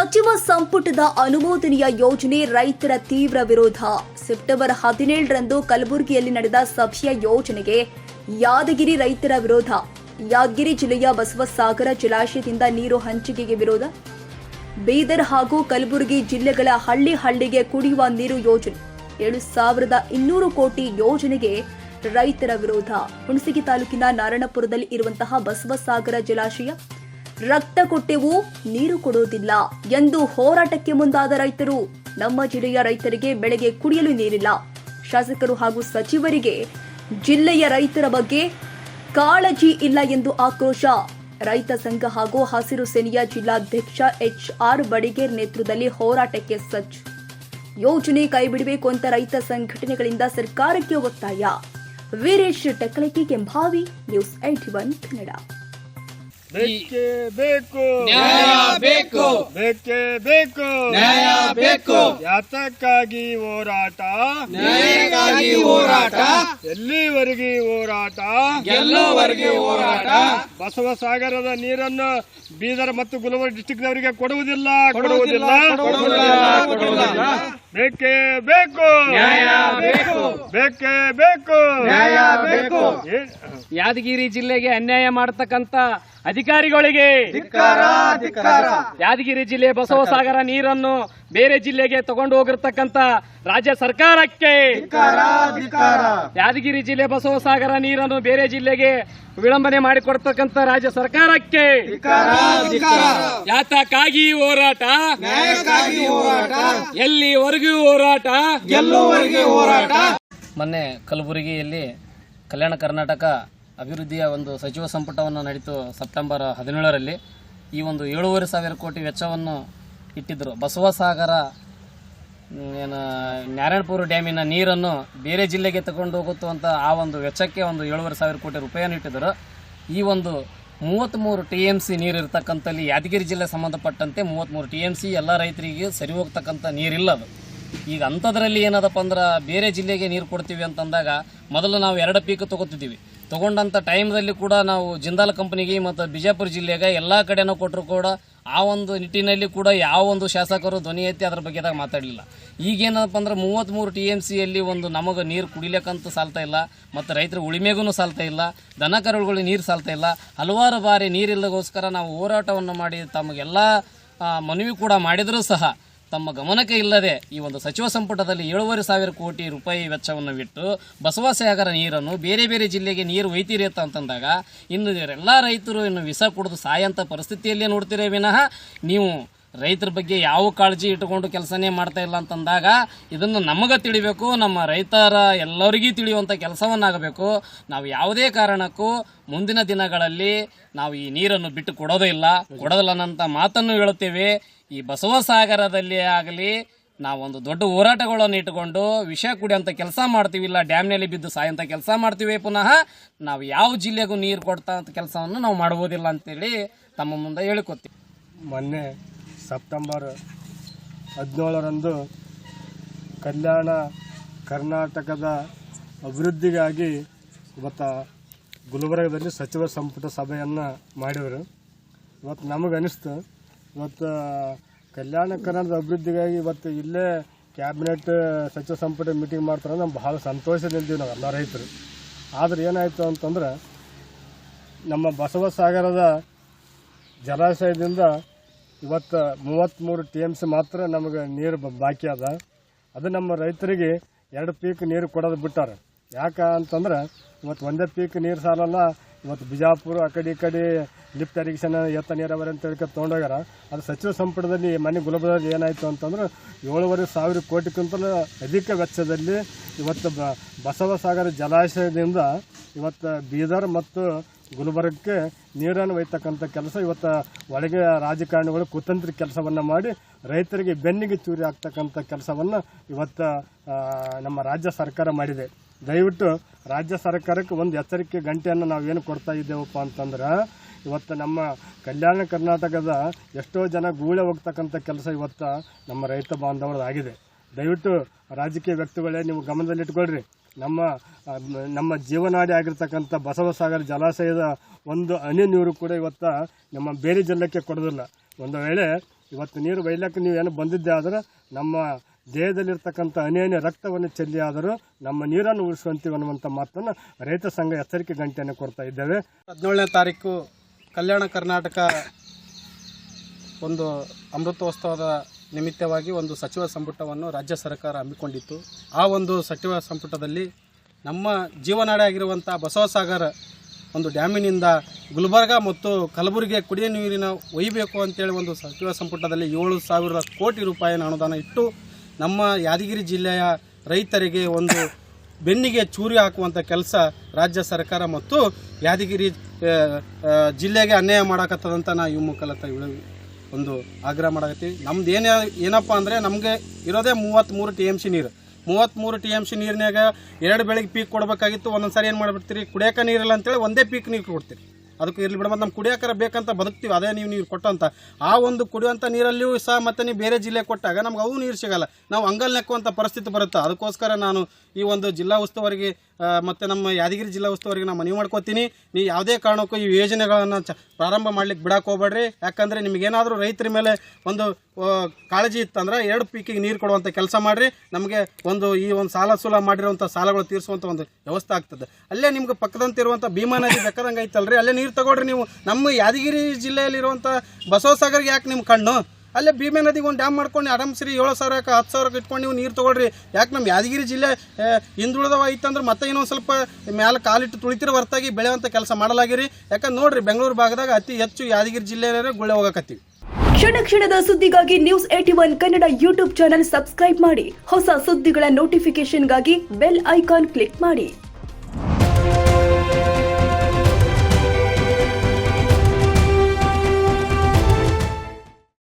ಸಚಿವ ಸಂಪುಟದ ಅನುಮೋದನೆಯ ಯೋಜನೆ ರೈತರ ತೀವ್ರ ವಿರೋಧ. ಸೆಪ್ಟೆಂಬರ್ ಹದಿನೇಳರಂದು ಕಲಬುರಗಿಯಲ್ಲಿ ನಡೆದ ಸಭೆಯ ಯೋಜನೆಗೆ ಯಾದಗಿರಿ ರೈತರ ವಿರೋಧ. ಯಾದಗಿರಿ ಜಿಲ್ಲೆಯ ಬಸವಸಾಗರ ಜಲಾಶಯದಿಂದ ನೀರು ಹಂಚಿಕೆಗೆ ವಿರೋಧ. ಬೀದರ್ ಹಾಗೂ ಕಲಬುರಗಿ ಜಿಲ್ಲೆಗಳ ಹಳ್ಳಿ ಹಳ್ಳಿಗೆ ಕುಡಿಯುವ ನೀರು ಯೋಜನೆ. ಏಳು ಸಾವಿರದ ಇನ್ನೂರು ಕೋಟಿ ಯೋಜನೆಗೆ ರೈತರ ವಿರೋಧ. ಹುಣಸಗಿ ತಾಲೂಕಿನ ನಾರಾಯಣಪುರದಲ್ಲಿ ಇರುವಂತಹ ಬಸವಸಾಗರ ಜಲಾಶಯ ರಕ್ತ ಕೊಟ್ಟೆವು ನೀರು ಕೊಡುವುದಿಲ್ಲ ಎಂದು ಹೋರಾಟಕ್ಕೆ ಮುಂದಾದ ರೈತರು. ನಮ್ಮ ಜಿಲ್ಲೆಯ ರೈತರಿಗೆ ಬೆಳೆಗೆ ಕುಡಿಯಲು ನೀರಿಲ್ಲ. ಶಾಸಕರು ಹಾಗೂ ಸಚಿವರಿಗೆ ಜಿಲ್ಲೆಯ ರೈತರ ಬಗ್ಗೆ ಕಾಳಜಿ ಇಲ್ಲ ಎಂದು ಆಕ್ರೋಶ. ರೈತ ಸಂಘ ಹಾಗೂ ಹಸಿರು ಸೇನೆಯ ಜಿಲ್ಲಾಧ್ಯಕ್ಷ ಎಚ್ ಆರ್ ಬಡಿಗೇರ್ ನೇತೃತ್ವದಲ್ಲಿ ಹೋರಾಟಕ್ಕೆ ಸಜ್ಜು. ಯೋಜನೆ ಕೈಬಿಡಬೇಕು ಅಂತ ರೈತ ಸಂಘಟನೆಗಳಿಂದ ಸರ್ಕಾರಕ್ಕೆ ಒತ್ತಾಯ. Veeresh Teklaki Kembhavi, news eighty one Kannada. ಬೇಕೇ ಬೇಕು. ನ್ಯಾಯ ಬೇಕು. ಬೇಕೇ ಬೇಕು. ನ್ಯಾಯ ಬೇಕು. ಯಾತಕ್ಕಾಗಿ ಹೋರಾಟ? ನ್ಯಾಯಕ್ಕಾಗಿ ಹೋರಾಟ. ಎಲ್ಲಿವರೆಗೆ ಹೋರಾಟ? ಎಲ್ಲವರೆಗೆ ಹೋರಾಟ. ಬಸವ ಸಾಗರದ ನೀರನ್ನು ಬೀದರ್ ಮತ್ತು ಗುಲ್ಬರ್ಗ ಡಿಸ್ಟಿಕ್ನವರಿಗೆ ಕೊಡುವುದಿಲ್ಲ ಕೊಡುವುದಿಲ್ಲ, ಕೊಡುವುದಿಲ್ಲ ಕೊಡುವುದಿಲ್ಲ. ಬೇಕೇ ಬೇಕು. ನ್ಯಾಯ ಬೇಕು. ಬೇಕೇ ಬೇಕು. ನ್ಯಾಯ ಬೇಕು. ಯಾದಗಿರಿ ಜಿಲ್ಲೆಗೆ ಅನ್ಯಾಯ ಮಾಡತಕ್ಕಂತ ಅಧಿಕಾರಿಗಳಿಗೆ ಯಾದಗಿರಿ ಜಿಲ್ಲೆ ಬಸವಸಾಗರ ನೀರನ್ನು ಬೇರೆ ಜಿಲ್ಲೆಗೆ ತಗೊಂಡು ಹೋಗಿರ್ತಕ್ಕಂತ ರಾಜ್ಯ ಸರ್ಕಾರಕ್ಕೆ ಯಾದಗಿರಿ ಜಿಲ್ಲೆ ಬಸವಸಾಗರ ನೀರನ್ನು ಬೇರೆ ಜಿಲ್ಲೆಗೆ ವಿಳಂಬನೆ ಮಾಡಿಕೊಡ್ತಕ್ಕಂತ ರಾಜ್ಯ ಸರ್ಕಾರಕ್ಕೆ ಯಾತಕ್ಕಾಗಿ ಹೋರಾಟ? ಎಲ್ಲಿವರೆಗೂ ಹೋರಾಟ? ಗೆಲ್ಲುವವರೆಗೆ ಹೋರಾಟ? ಮೊನ್ನೆ ಕಲಬುರಗಿಯಲ್ಲಿ ಕಲ್ಯಾಣ ಕರ್ನಾಟಕ ಅಭಿವೃದ್ಧಿಯ ಒಂದು ಸಚಿವ ಸಂಪುಟವನ್ನು ನಡೀತು ಸೆಪ್ಟೆಂಬರ್ ಹದಿನೇಳರಲ್ಲಿ. ಈ ಒಂದು ಏಳೂವರೆ ಸಾವಿರ ಕೋಟಿ ವೆಚ್ಚವನ್ನು ಇಟ್ಟಿದ್ದರು. ಬಸವಸಾಗರ ಏನು, ನಾರಾಯಣಪುರ ಡ್ಯಾಮಿನ ನೀರನ್ನು ಬೇರೆ ಜಿಲ್ಲೆಗೆ ತಗೊಂಡು ಹೋಗುತ್ತುವಂಥ ಆ ಒಂದು ವೆಚ್ಚಕ್ಕೆ ಒಂದು ಏಳುವರೆ ಸಾವಿರ ಕೋಟಿ ರೂಪಾಯಿಯನ್ನು ಇಟ್ಟಿದ್ದರು. ಈ ಒಂದು ಮೂವತ್ತ್ಮೂರು ಟಿ ಎಂ ಸಿ ನೀರು ಇರ್ತಕ್ಕಂಥಲ್ಲಿ ಯಾದಗಿರಿ ಜಿಲ್ಲೆ ಸಂಬಂಧಪಟ್ಟಂತೆ ಮೂವತ್ತ್ಮೂರು ಟಿ ಎಂ ಸಿ ಎಲ್ಲ ರೈತರಿಗೆ ಸರಿ ಹೋಗ್ತಕ್ಕಂಥ ನೀರಿಲ್ಲ ಅದು. ಈಗ ಅಂಥದ್ರಲ್ಲಿ ಏನದಪ್ಪ ಅಂದ್ರೆ ಬೇರೆ ಜಿಲ್ಲೆಗೆ ನೀರು ಕೊಡ್ತೀವಿ ಅಂತಂದಾಗ ಮೊದಲು ನಾವು ಎರಡು ಪೀಕು ತೊಗೋತಿದ್ದೀವಿ. ತೊಗೊಂಡಂಥ ಟೈಮ್ದಲ್ಲಿ ಕೂಡ ನಾವು ಜಿಂದಾಲ್ ಕಂಪ್ನಿಗೆ ಮತ್ತು ಬಿಜಾಪುರ ಜಿಲ್ಲೆಗೆ ಎಲ್ಲ ಕಡೆನೂ ಕೊಟ್ಟರು ಕೂಡ ಆ ಒಂದು ನಿಟ್ಟಿನಲ್ಲಿ ಕೂಡ ಯಾವ ಒಂದು ಶಾಸಕರು ಧ್ವನಿ ಎತ್ತಿ ಅದ್ರ ಬಗ್ಗೆದಾಗ ಮಾತಾಡಲಿಲ್ಲ. ಈಗೇನಪ್ಪ ಅಂದ್ರೆ ಮೂವತ್ತ್ಮೂರು ಟಿ ಎಂ ಸಿಯಲ್ಲಿ ಒಂದು ನಮಗೆ ನೀರು ಕುಡಿಲಿಕ್ಕಂತೂ ಸಾಲ್ತಾ ಇಲ್ಲ ಮತ್ತು ರೈತರ ಉಳಿಮೆಗೂ ಸಾಲ್ತಾ ಇಲ್ಲ, ದನ ಕರುಗಳಿಗೆ ನೀರು ಸಾಲ್ತಾ ಇಲ್ಲ, ಹಲವಾರು ಬಾರಿ ನೀರಿಲ್ಲಗೋಸ್ಕರ ನಾವು ಹೋರಾಟವನ್ನು ಮಾಡಿ ತಮಗೆಲ್ಲ ಮನವಿ ಕೂಡ ಮಾಡಿದರೂ ಸಹ ತಮ್ಮ ಗಮನಕ್ಕೆ ಇಲ್ಲದೆ ಈ ಒಂದು ಸಚಿವ ಸಂಪುಟದಲ್ಲಿ ಏಳುವರೆ ಸಾವಿರ ಕೋಟಿ ರೂಪಾಯಿ ವೆಚ್ಚವನ್ನು ಬಿಟ್ಟು ಬಸವಸಾಗರ ನೀರನ್ನು ಬೇರೆ ಬೇರೆ ಜಿಲ್ಲೆಗೆ ನೀರು ಒಯ್ತೀರಿ ಅಂತ ಅಂತಂದಾಗ ಇನ್ನು ಎಲ್ಲ ರೈತರು ಇನ್ನು ವಿಷ ಕುಡಿದು ಸಾಯಂಥ ಪರಿಸ್ಥಿತಿಯಲ್ಲೇ ನೋಡ್ತೀರೇ ವಿನಃ ನೀವು ರೈತರ ಬಗ್ಗೆ ಯಾವ ಕಾಳಜಿ ಇಟ್ಟುಕೊಂಡು ಕೆಲಸನೇ ಮಾಡ್ತಾ ಇಲ್ಲ ಅಂತಂದಾಗ ಇದನ್ನು ನಮಗೆ ತಿಳಿಬೇಕು, ನಮ್ಮ ರೈತರ ಎಲ್ಲರಿಗೂ ತಿಳಿಯುವಂಥ ಕೆಲಸವನ್ನಾಗಬೇಕು. ನಾವು ಯಾವುದೇ ಕಾರಣಕ್ಕೂ ಮುಂದಿನ ದಿನಗಳಲ್ಲಿ ನಾವು ಈ ನೀರನ್ನು ಬಿಟ್ಟು ಕೊಡೋದೇ ಇಲ್ಲ. ಕೊಡೋದಿಲ್ಲ ಅನ್ನೋಂಥ ಮಾತನ್ನು ಹೇಳುತ್ತೇವೆ. ಈ ಬಸವಸಾಗರದಲ್ಲಿ ಆಗಲಿ, ನಾವೊಂದು ದೊಡ್ಡ ಹೋರಾಟಗಳನ್ನು ಇಟ್ಟುಕೊಂಡು ವಿಷ ಕುಡಿಯೋಂಥ ಕೆಲಸ ಮಾಡ್ತೀವಿ, ಇಲ್ಲ ಡ್ಯಾಮ್ನಲ್ಲಿ ಬಿದ್ದು ಸಾಯೋಂಥ ಕೆಲಸ ಮಾಡ್ತೀವಿ ಪುನಃ ನಾವು ಯಾವ ಜಿಲ್ಲೆಗೂ ನೀರು ಕೊಡ್ತಾ ಕೆಲಸವನ್ನು ನಾವು ಮಾಡುವುದಿಲ್ಲ ಅಂತೇಳಿ ತಮ್ಮ ಮುಂದೆ ಹೇಳಿಕೊತೀವಿ ಮೊನ್ನೆ ಸೆಪ್ಟೆಂಬರ್ ಹದಿನೇಳರಂದು ಕಲ್ಯಾಣ ಕರ್ನಾಟಕದ ಅಭಿವೃದ್ಧಿಗಾಗಿ ಇವತ್ತು ಗುಲ್ಬರ್ಗದಲ್ಲಿ ಸಚಿವ ಸಂಪುಟ ಸಭೆಯನ್ನು ಮಾಡಿದರು. ಇವತ್ತು ನಮಗೆ ಅನಿಸ್ತು ಇವತ್ತು ಕಲ್ಯಾಣ ಕರ್ನಾಟಕದ ಅಭಿವೃದ್ಧಿಗಾಗಿ ಇವತ್ತು ಇಲ್ಲೇ ಕ್ಯಾಬಿನೆಟ್ ಸಚಿವ ಸಂಪುಟ ಮೀಟಿಂಗ್ ಮಾಡ್ತಾರೆ ನಮ್ಗೆ ಭಾಳ ಸಂತೋಷದಿಂದೀವಿ ನಾವು ಎಲ್ಲ ರೈತರು. ಆದರೆ ಏನಾಯಿತು ಅಂತಂದ್ರೆ ನಮ್ಮ ಬಸವಸಾಗರದ ಜಲಾಶಯದಿಂದ ಇವತ್ತು ಮೂವತ್ತ್ಮೂರು ಟಿ ಎಂ ಸಿ ಮಾತ್ರ ನಮಗೆ ನೀರು ಬಾಕಿ ಅದ. ಅದು ನಮ್ಮ ರೈತರಿಗೆ ಎರಡು ಪೀಕ್ ನೀರು ಕೊಡೋದು ಬಿಟ್ಟಾರೆ. ಯಾಕೆ ಅಂತಂದ್ರೆ ಇವತ್ತು ಒಂದೇ ಪೀಕ್ ನೀರು ಸಾಲಲ್ಲ ಇವತ್ತು ಬಿಜಾಪುರ ಆ ಕಡೆ ಈ ಕಡೆ ಲಿಫ್ಟ್ ಇರಿಗೇಷನ್ ಎತ್ತ ನೀರಾವರಿ ಅಂತ ಹೇಳ್ಕೊಂಡು ತೊಗೊಂಡೋಗ್ಯಾರ ಅದು ಸಚಿವ ಸಂಪುಟದಲ್ಲಿ ಮನೆ ಗುಲಬದಲ್ಲಿ ಏನಾಯಿತು ಅಂತಂದ್ರೆ ಏಳುವರೆ ಸಾವಿರ ಕೋಟಿಗಿಂತಲೂ ಅಧಿಕ ವೆಚ್ಚದಲ್ಲಿ ಇವತ್ತು ಬಸವಸಾಗರ ಜಲಾಶಯದಿಂದ ಇವತ್ತು ಬೀದರ್ ಮತ್ತು ಗುಲ್ಬರ್ಗಕ್ಕೆ ನೀರನ್ನು ಒಯ್ತಕ್ಕಂಥ ಕೆಲಸ ಇವತ್ತು ಒಳಗೆ ರಾಜಕಾರಣಿಗಳು ಕುತಂತ್ರಿ ಕೆಲಸವನ್ನು ಮಾಡಿ ರೈತರಿಗೆ ಬೆನ್ನಿಗೆ ಚೂರಿ ಆಗ್ತಕ್ಕಂಥ ಕೆಲಸವನ್ನು ಇವತ್ತು ನಮ್ಮ ರಾಜ್ಯ ಸರ್ಕಾರ ಮಾಡಿದೆ. ದಯವಿಟ್ಟು ರಾಜ್ಯ ಸರ್ಕಾರಕ್ಕೆ ಒಂದು ಎಚ್ಚರಿಕೆ ಗಂಟೆಯನ್ನು ನಾವೇನು ಕೊಡ್ತಾ ಇದ್ದೇವಪ್ಪ ಅಂತಂದ್ರೆ, ಇವತ್ತು ನಮ್ಮ ಕಲ್ಯಾಣ ಕರ್ನಾಟಕದ ಎಷ್ಟೋ ಜನ ಗೂಳೆ ಹೋಗ್ತಕ್ಕಂಥ ಕೆಲಸ ಇವತ್ತು ನಮ್ಮ ರೈತ ಬಾಂಧವರದಾಗಿದೆ. ದಯವಿಟ್ಟು ರಾಜಕೀಯ ವ್ಯಕ್ತಿಗಳೇ ನೀವು ಗಮನದಲ್ಲಿಟ್ಕೊಳ್ರಿ. ನಮ್ಮ ನಮ್ಮ ಜೀವನಾಡಿ ಆಗಿರ್ತಕ್ಕಂಥ ಬಸವಸಾಗರ ಜಲಾಶಯದ ಒಂದು ಹನಿ ನೀರು ಕೂಡ ಇವತ್ತು ನಮ್ಮ ಬೇರೆ ಜಿಲ್ಲೆಗೆ ಕೊಡೋದಿಲ್ಲ. ಒಂದು ವೇಳೆ ಇವತ್ತು ನೀರು ಬೈಲಕ್ಕೆ ನೀವು ಏನು ಬಂದಿದ್ದೆ ಆದರೆ ನಮ್ಮ ದೇಹದಲ್ಲಿರ್ತಕ್ಕಂಥ ಅನೇನೆ ರಕ್ತವನ್ನು ಚೆಲ್ಲಿ ಆದರೂ ನಮ್ಮ ನೀರನ್ನು ಉಳಿಸುವಂತೀವಿ ಅನ್ನುವಂಥ ಮಾತನ್ನು ರೈತ ಸಂಘ ಎಚ್ಚರಿಕೆ ಗಂಟೆಯನ್ನು ಕೊಡ್ತಾ ಇದ್ದೇವೆ. ಹದಿನೇಳನೇ ತಾರೀಕು ಕಲ್ಯಾಣ ಕರ್ನಾಟಕ ಒಂದು ಅಮೃತೋತ್ಸವದ ನಿಮಿತ್ತವಾಗಿ ಒಂದು ಸಚಿವ ಸಂಪುಟವನ್ನು ರಾಜ್ಯ ಸರ್ಕಾರ ಹಮ್ಮಿಕೊಂಡಿತ್ತು. ಆ ಒಂದು ಸಚಿವ ಸಂಪುಟದಲ್ಲಿ ನಮ್ಮ ಜೀವನಾಡಿ ಆಗಿರುವಂಥ ಬಸವಸಾಗರ ಒಂದು ಡ್ಯಾಮಿನಿಂದ ಗುಲ್ಬರ್ಗ ಮತ್ತು ಕಲಬುರಗಿ ಕುಡಿಯುವ ನೀರಿನ ಒಯ್ಯಬೇಕು ಅಂತೇಳಿ ಒಂದು ಸಚಿವ ಸಂಪುಟದಲ್ಲಿ ಏಳು ಸಾವಿರ ಕೋಟಿ ರೂಪಾಯಿನ ಅನುದಾನ ಇಟ್ಟು ನಮ್ಮ ಯಾದಗಿರಿ ಜಿಲ್ಲೆಯ ರೈತರಿಗೆ ಒಂದು ಬೆನ್ನಿಗೆ ಚೂರಿ ಹಾಕುವಂಥ ಕೆಲಸ ರಾಜ್ಯ ಸರ್ಕಾರ ಮತ್ತು ಯಾದಗಿರಿ ಜಿಲ್ಲೆಗೆ ಅನ್ಯಾಯ ಮಾಡಕತ್ತದಂತ ನಾ ಈ ಮುಖಲತ್ತ ಒಂದು ಆಗ್ರಹ ಮಾಡಕತ್ತಿ. ನಮ್ದು ಏನೇ ಏನಪ್ಪ ಅಂದರೆ ನಮಗೆ ಇರೋದೇ ಮೂವತ್ತ್ಮೂರು ಟಿ ಎಂ ಸಿ ನೀರು. ಮೂವತ್ತ್ಮೂರು ಟಿ ಎಂ ಸಿ ನೀರಿನಾಗ ಎರಡು ಬೆಳಿಗ್ಗೆ ಪೀಕ್ ಕೊಡಬೇಕಾಗಿತ್ತು ಒಂದೊಂದು ಸಾರಿ ಏನು ಮಾಡಿಬಿಡ್ತೀರಿ? ಕುಡಿಯೋಕೆ ನೀರಿಲ್ಲ ಅಂತೇಳಿ ಒಂದೇ ಪೀಕ್ ನೀರು ಕೊಡ್ತೀರಿ. ಅದಕ್ಕೆ ಇರಲಿ ಬಿಡ ಮತ್ತು ನಮ್ಮ ಕುಡಿಯೋಕರ ಬೇಕಂತ ಬದುಕ್ತೀವಿ, ಅದೇ ನೀವು ನೀರು ಕೊಟ್ಟಂತ. ಆ ಒಂದು ಕುಡಿಯುವಂಥ ನೀರಲ್ಲಿಯೂ ಸಹ ಮತ್ತೆ ನೀವು ಬೇರೆ ಜಿಲ್ಲೆ ಕೊಟ್ಟಾಗ ನಮ್ಗೆ ಅವು ನೀರು ಸಿಗಲ್ಲ. ನಾವು ಅಂಗಲ್ ನೆಕ್ಕುವಂಥ ಪರಿಸ್ಥಿತಿ ಬರುತ್ತೆ. ಅದಕ್ಕೋಸ್ಕರ ನಾನು ಈ ಒಂದು ಜಿಲ್ಲಾ ಉಸ್ತುವಾರಿಗೆ ಮತ್ತೆ ನಮ್ಮ ಯಾದಗಿರಿ ಜಿಲ್ಲಾ ಉಸ್ತುವಾರಿಗೆ ನಾನು ಮನವಿ ಮಾಡ್ಕೋತೀನಿ. ನೀವು ಯಾವುದೇ ಕಾರಣಕ್ಕೂ ಈ ಯೋಜನೆಗಳನ್ನು ಚ ಪ್ರಾರಂಭ ಮಾಡ್ಲಿಕ್ಕೆ ಬಿಡಕ್ಕೆ ಹೋಗ್ಬೇಡ್ರಿ. ಯಾಕಂದರೆ ನಿಮಗೇನಾದರೂ ರೈತರ ಮೇಲೆ ಒಂದು ಕಾಳಜಿ ಇತ್ತಂದ್ರೆ ಎರಡು ಪೀಕಿಗೆ ನೀರು ಕೊಡುವಂಥ ಕೆಲಸ ಮಾಡಿರಿ. ನಮಗೆ ಒಂದು ಈ ಒಂದು ಸಾಲ ಸೂಲ ಮಾಡಿರುವಂಥ ಸಾಲಗಳು ತೀರಿಸುವಂಥ ಒಂದು ವ್ಯವಸ್ಥೆ ಆಗ್ತದೆ. ಅಲ್ಲೇ ನಿಮ್ಗೆ ಪಕ್ಕದಂತಿರುವಂಥ ಭೀಮಾ ನದಿ ಬೇಕಾದಂಗೆ ಐತಲ್ರಿ? ಅಲ್ಲೇ ನೀರು ತಗೊಳ್ರಿ ನೀವು. ನಮ್ಮ ಯಾದಗಿರಿ ಜಿಲ್ಲೆಯಲ್ಲಿರುವಂಥ ಬಸವಸಾಗರ್ಗೆ ಯಾಕೆ ನಿಮ್ಮ ಕಣ್ಣು? ಅಲ್ಲೇ ಭೀಮೆ ನದಿಗೆ ಒಂದು ಡ್ಯಾಮ್ ಮಾಡ್ಕೊಂಡು ಆರಾಮ್ಸರಿ ಏಳು ಸಾವಿರಕ್ಕೆ ಹತ್ತು ಸಾವಿರಕ್ಕೆ ಇಟ್ಕೊಂಡು ನೀವು ನೀರು ತೊಗೊಳ್ರಿ. ಯಾಕೆ ನಮ್ಮ ಯಾದಗಿರಿ ಜಿಲ್ಲೆ ಹಿಂದುಳಿದವ ಐತಂದ್ರೆ ಮತ್ತೆ ಇನ್ನೊಂದು ಸ್ವಲ್ಪ ಮೇಲೆ ಕಾಲಿಟ್ಟು ತುಳಿತಿರೋ ಹೊರತಾಗಿ ಬೆಳೆಯುವಂಥ ಕೆಲಸ ಮಾಡಲಾಗಿರಿ. ಯಾಕಂದ್ರೆ ನೋಡ್ರಿ ಬೆಂಗಳೂರು ಭಾಗದಾಗ ಅತಿ ಹೆಚ್ಚು ಯಾದಗಿರಿ ಜಿಲ್ಲೆಯಲ್ಲೇ ಗುಳೆ ಹೋಗಕತ್ತೀವಿ. ಕ್ಷಣ ಕ್ಷಣದ ಸುದ್ದಿಗಾಗಿ news eighty one Kannada YouTube channel subscribe ಮಾಡಿ. ಹೊಸ ಸುದ್ದಿಗಳ ನೋಟಿಫಿಕೇಶನ್ಗಾಗಿ ಬೆಲ್ ಐಕಾನ್ ಕ್ಲಿಕ್ ಮಾಡಿ.